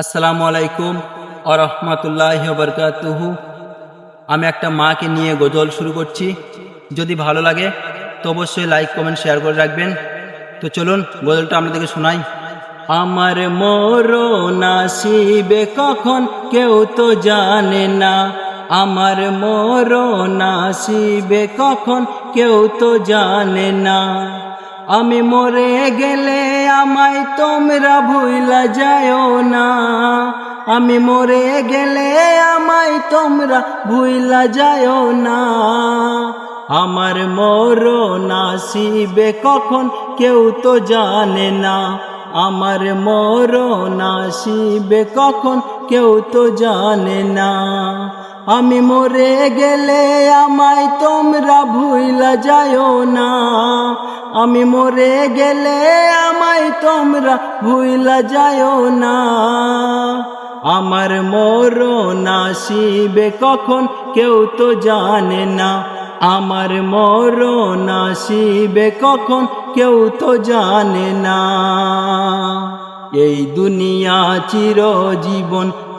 আসসালামু আলাইকুম আরহামতুল্লাহ বরকাতুহু। আমি একটা মাকে নিয়ে গজল শুরু করছি। যদি ভালো লাগে, তো অবশ্যই লাইক কমেন্ট শেয়ার করে রাখবেন। তো চলুন, গজলটা আপনাদেরকে শোনাই। আমার মরো নাসিবে কখন কেউ তো জানে না। আমার মরো নাসিবে কখন কেউ তো জানে না। আমি মরে গেলে আমায় তোমরা ভুইলা যাও না। আমি মরে গেলে আমায় তোমরা ভুইলা যাও না। আমার মর নাসিবে কখন কেউ তো জানে না। আমার মর নাসিবে কখন কেউ তো জানে না। আমি মরে গেলে আমায় তোমরা ভুইলা যাও না। আমি মরে গেলে আমায় তোমরা ভুইলা যাও না। আমার মর নাসিবে কখন কেউ তো জানে না। আমার মর নাসিবে কখন কেউ তো জানে না। এই দুনিয়া চির জীবন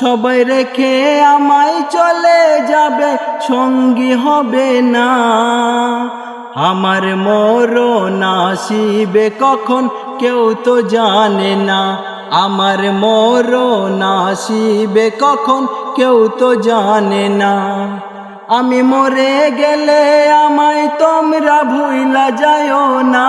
সবাই রেখে আমায় চলে যাবে, সঙ্গী হবে না। আমার মর নাসিবে কখন কেউ তো জানে না। আমার মর নাসিবে কখন কেউ তো জানে না। আমি মরে গেলে আমায় তোমরা ভুইলা যাও না।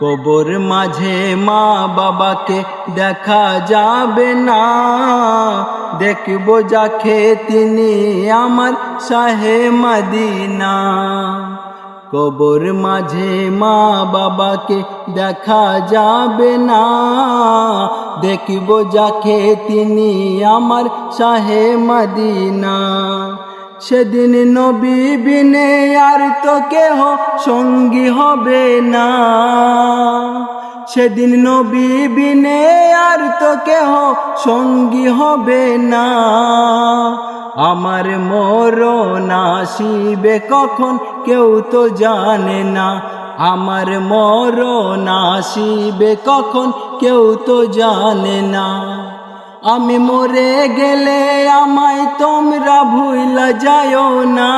কবর মাঝে মা বাবাকে দেখা যাবে না। দেখব যাকে তিনি আমার শাহে মদিনা। কবর মাঝে মা বাবাকে দেখা যাবে না। দেখব যাকে তিনি আমার শাহে মদিনা। সেদিন নবী বিনে আর তো কেহ সঙ্গী হবে না। সেদিন নবী বিনে আর তো কেহ সঙ্গী হবে না। আমার মর নাসিবে কখন কেউ তো জানে না। আমার মর নাসিবে কখন কেউ তো জানে না। আমি মরে গেলে আমায় তোমরা ভুইলা যাও না।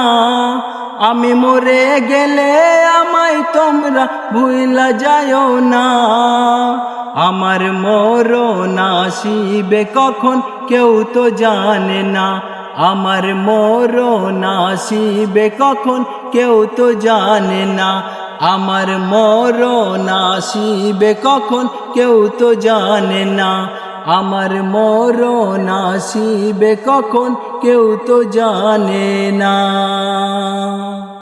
আমি মরে গেলে আমায় তোমরা ভুইলা যাও না। আমার মর নাসিবে কখন কেউ তো জানে না। আমার মর নাসিবে কখন কেউ তো জানে না। আমার মর নাসিবে কখন কেউ তো জানে না। আমার মর নাসিবে কখন? কেউ তো জানে না।